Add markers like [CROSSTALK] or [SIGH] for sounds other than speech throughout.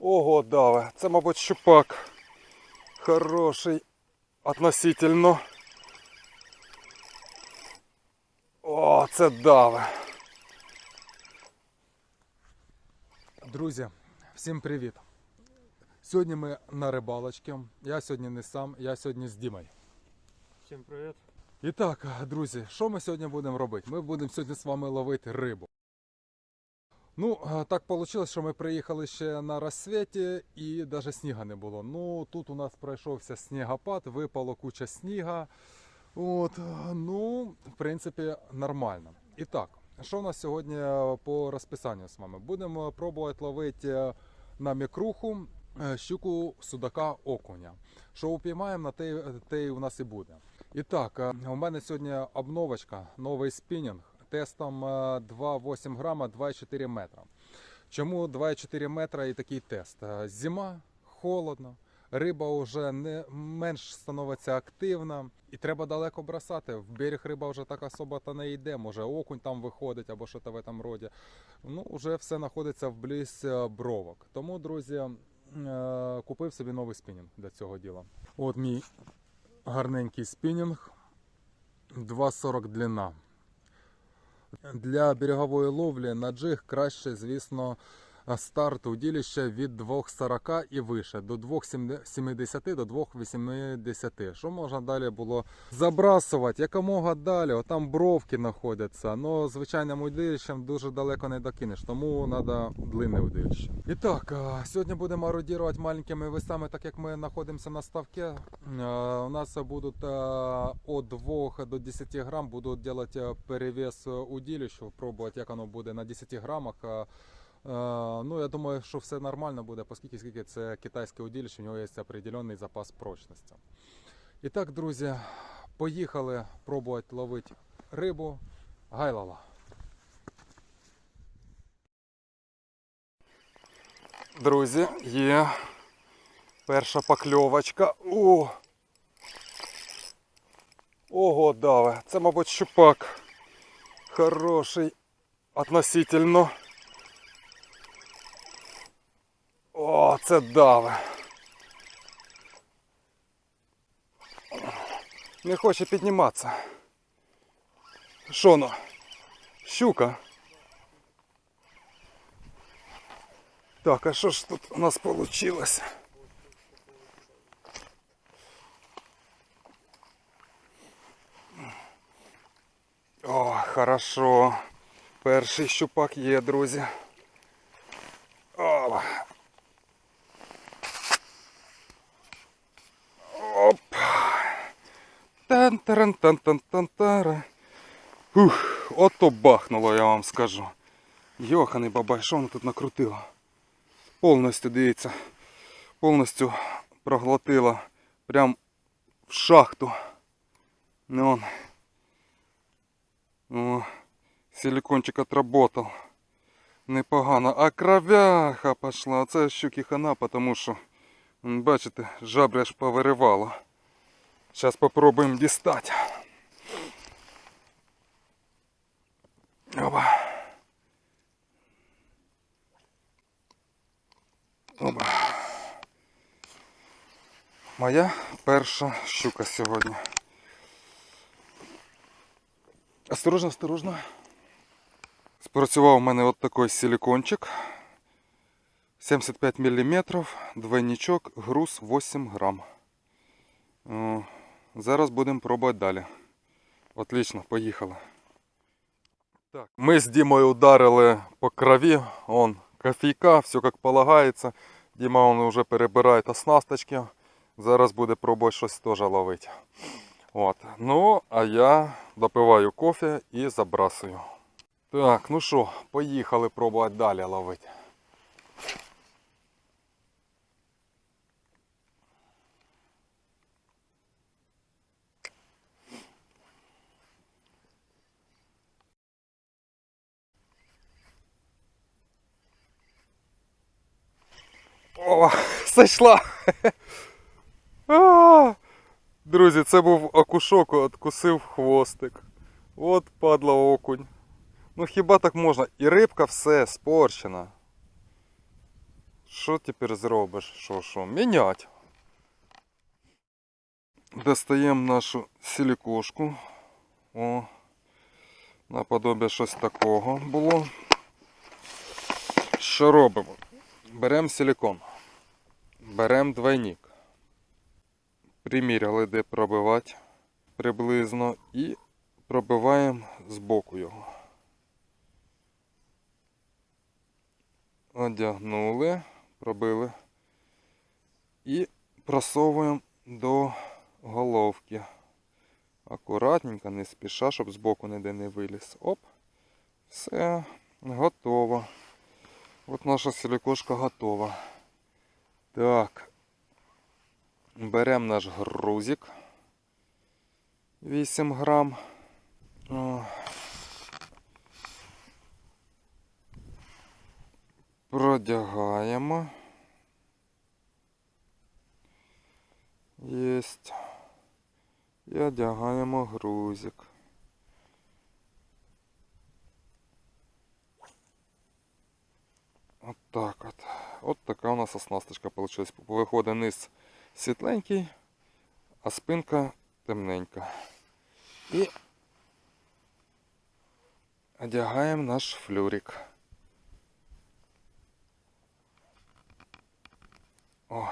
Ого, даве. Це, мабуть, щупак. Хороший. Относительно. О, це даве. Друзі, всім привіт. Сьогодні ми на рибалочці. Я сьогодні не сам, я сьогодні з Дімою. Всім привіт. І так, друзі, що ми сьогодні будемо робити? Ми будемо сьогодні з вами ловити рибу. Ну, е, так вийшло, що ми приїхали ще на розсвіті і навіть сніга не було. Ну, тут у нас пройшовся снігопад, випало куча сніга. От, е, ну, в принципі, нормально. І так, що у нас сьогодні е, по розписанню з вами? Будемо пробувати ловити на мікруху щуку судака окуня. Що упіймаємо, на те, те у нас і буде. І так, у мене сьогодні обновочка, новий спінінг тестом е, 2,8 грама, 2,4 метра. Чому 2,4 метра і такий тест? Е, Зима, холодно, риба вже не менш становиться активна, і треба далеко бросати. В берег риба вже так особо та не йде. Може окунь там виходить або що то в этом роді. Ну, вже все знаходиться вблизь е, бровок. Тому, друзі, е, купив собі новий спінінг для цього діла. От мій гарненький спінінг. 2,40 длина. Для берегової ловлі на джиг краще, звісно, старт удилища від 2,40 і вище, до 2,70 до 2,80. Що можна далі було забрасувати якомога далі, отам бровки знаходяться. Ну, звичайним удилищем дуже далеко не докинеш, тому треба длинне удилище. І так, сьогодні будемо орудірувати маленькими весами, так як ми знаходимося на ставці. У нас будуть від 2 до 10 грам будуть робити перевес удилищу, пробувати, як воно буде на 10 грамах. Е, Ну, я думаю, що все нормально буде, оскільки скільки це китайське удилище, у нього є определенний запас прочності. І так, друзі, поїхали пробувати ловити рибу. Гайлала. Друзі, є перша покльовочка. О! Ого, даве. Це, мабуть, щупак. Хороший относительно. О, це даве. Не хоче підніматися. Що ну? Щука. Так, а що ж тут у нас вийшло? О, хорошо. Перший щупак є, друзі. О. Оп. Тан таран тан тан тан тара Ух, ото бахнуло, я вам скажу. Йоханий бабай, що воно тут накрутило? Повністю, дивіться, повністю проглотило. Прям в шахту. Ну. О, силикончик отработал. Непогано. А кровяха пошла. Оце щуки хана, тому що, бачите, жабря аж повиривало. Зараз попробуємо дістати. Опа. Опа. Моя перша щука сьогодні. Осторожно, осторожно. Спрацював у мене от такий силикончик. 75 мм, двойничок, груз 8 грам. Зараз будемо пробувати далі. Отлично, поїхали. Так, ми з Дімою ударили по крові. Он кофійка, все як полагається. Діма он вже перебирає оснасточки. Зараз буде пробувати щось теж ловити. От. Ну, а я допиваю кофе і забрасую. Так, ну що, поїхали пробувати далі ловити. О, зайшла! Друзі, це був окушок, откусив хвостик. От падла окунь. Ну хіба так можна? І рибка все спорчена. Що тепер зробиш? Що, що? Мінять. Достаємо нашу силікошку. О, наподобие щось такого було. Що робимо? Беремо силікон. Беремо двойник. Приміряли, де пробивати приблизно. І пробиваємо з боку його. Одягнули, пробили. І просовуємо до головки. Акуратненько, не спіша, щоб збоку ніде не виліз. Оп. Все, готово. От наша силікошка готова. Так. Беремо наш грузик. 8 грам. О. Продягаємо. Єсть. І одягаємо грузик. От так от. Така у нас оснасточка вийшла. Виходить низ світленький, а спинка темненька. І одягаємо наш флюрик. О.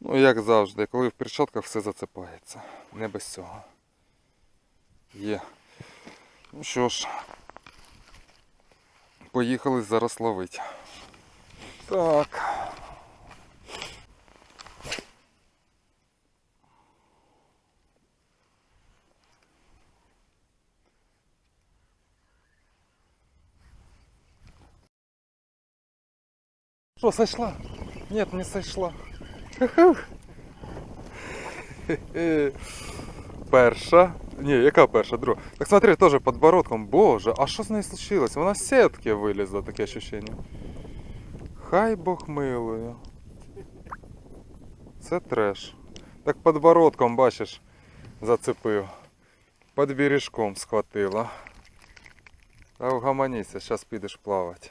Ну, як завжди, коли в перчатках все зацепається. Не без цього. Є. Ну що ж, поїхали зараз ловити. Так. Что, сошла? Нет, не сошла. [LAUGHS] Перша. Ні, яка перша, друга. Так смотри, теж подбородком. Боже, а що з нею случилось? Вона з сітки вилізла, таке ощущение. Хай Бог милує. Це треш. Так подбородком, бачиш, зацепив. Под бережком схватила. Та вгаманіться, зараз підеш плавати.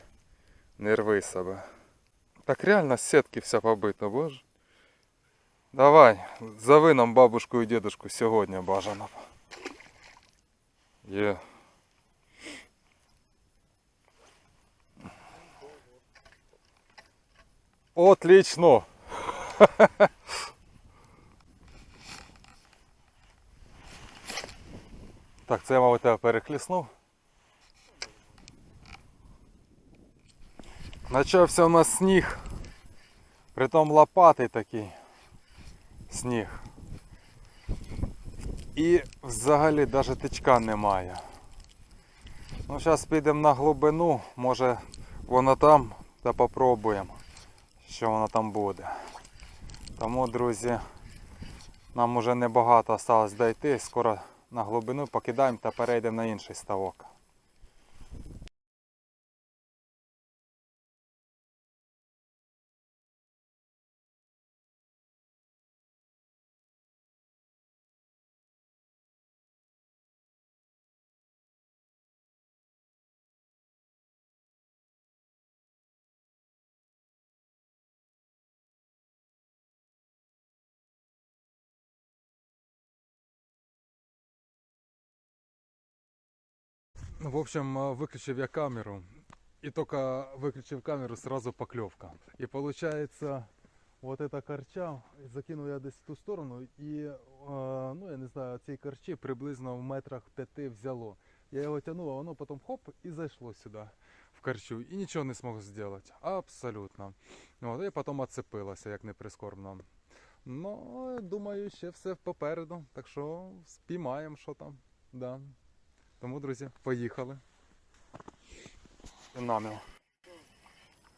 Не рви себе. Так реально з сітки вся побита, боже. Давай, зови нам бабушку і дедушку сьогодні бажано. Є. Отлично. Так, це я, мабуть, тебе перехліснув. Почався у нас сніг. Притом лопатий такий сніг. І взагалі навіть тичка немає. Ну, зараз підемо на глибину, може воно там та попробуємо, що воно там буде. Тому, друзі, нам уже небагато осталось дойти, скоро на глибину покидаємо та перейдемо на інший ставок. В общем, э, выключив я камеру, и только выключив камеру, сразу поклевка. И получается, вот эта корча, закинув я десь в ту сторону, і, е, ну я не знаю, цієї корчі приблизно в метрах п'яти взяло. Я його тягнув, а воно потім хоп і зайшло сюди, в корчу, і нічого не змог зробити. Абсолютно. От, і потім отцепилося, як не прискорбно. Ну, думаю, ще все попереду. Так що спіймаємо, що там. Да. Тому, друзі, поїхали. Наміл.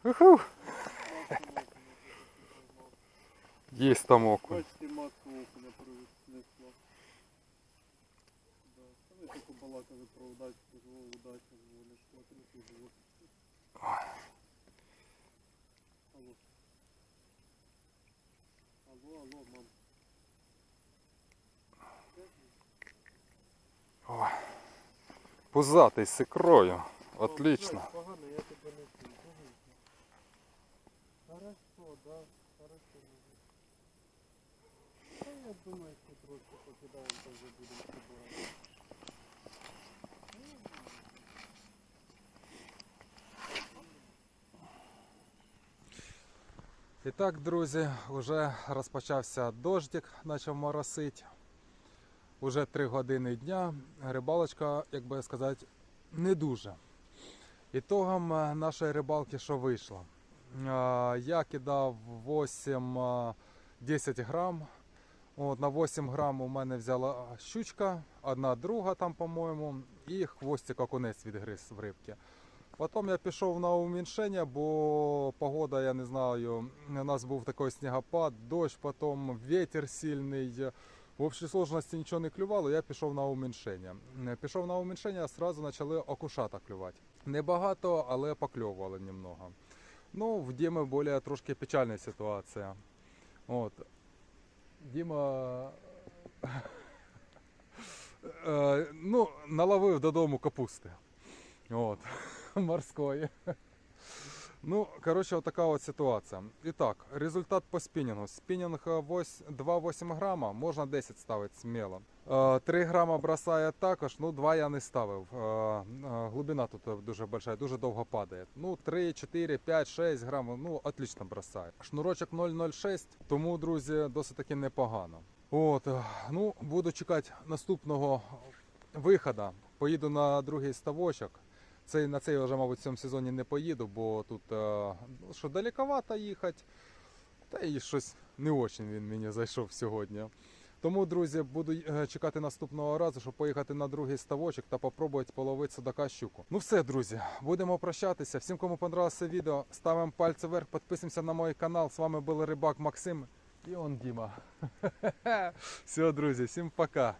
Уху! Є там окунь. Бачите, матку окуня принесла. Та ми тільки балакали про удачу, кажу, о, удача зволиш, смотри, тут вот. Алло. Алло, алло, мам. Пузатий з ікрою. Отлично. Погано, я тебе не чую. Хорошо, я думаю, що трошки покидаємо, вже будемо собирати. І так, друзі, вже розпочався дождик, почав моросити. Уже 3 години дня. Рибалочка, як би сказати, не дуже. Ітогом е, нашої рибалки, що вийшло. Е, Я кидав 8-10 грам. От, на 8 грам у мене взяла щучка, одна друга там, по-моєму, і хвостик окунець відгриз в рибки. Потім я пішов на уміншення, бо погода, я не знаю, у нас був такий снігопад, дощ, потім вітер сильний. В общій сложності нічого не клювало, я пішов на уміншення. Е, Пішов на уміншення, одразу почали окушата клювати. Небагато, але покльовували немного. Ну, в Діми більш трошки печальна ситуація. От. Діма [LAUGHS] е, ну, наловив додому капусти. От. [LAUGHS] Морської. Ну, коротше, отака от ситуація. І так, результат по спінінгу. Спінінг е, вось- 2,8 грама, можна 10 ставити сміло. Е, 3 грама бросає також, ну 2 я не ставив. Е, е, Глибина тут дуже большая, дуже довго падає. Ну, 3, 4, 5, 6 грамів, ну, отлично бросає. Шнурочок 0,06, тому, друзі, досить таки непогано. От, е, ну, буду чекати наступного виходу. Поїду на другий ставочок. Цей, на цей я вже, мабуть, в цьому сезоні не поїду, бо тут е, ну, що далековато їхати. Та і щось не дуже він мені зайшов сьогодні. Тому, друзі, буду е, чекати наступного разу, щоб поїхати на другий ставочок та попробувати половити судака щуку. Ну все, друзі, будемо прощатися. Всім, кому понравилося відео, ставимо пальці вверх, підписуємося на мій канал. З вами був Рибак Максим і он Діма. [LAUGHS] Все, друзі, всім пока.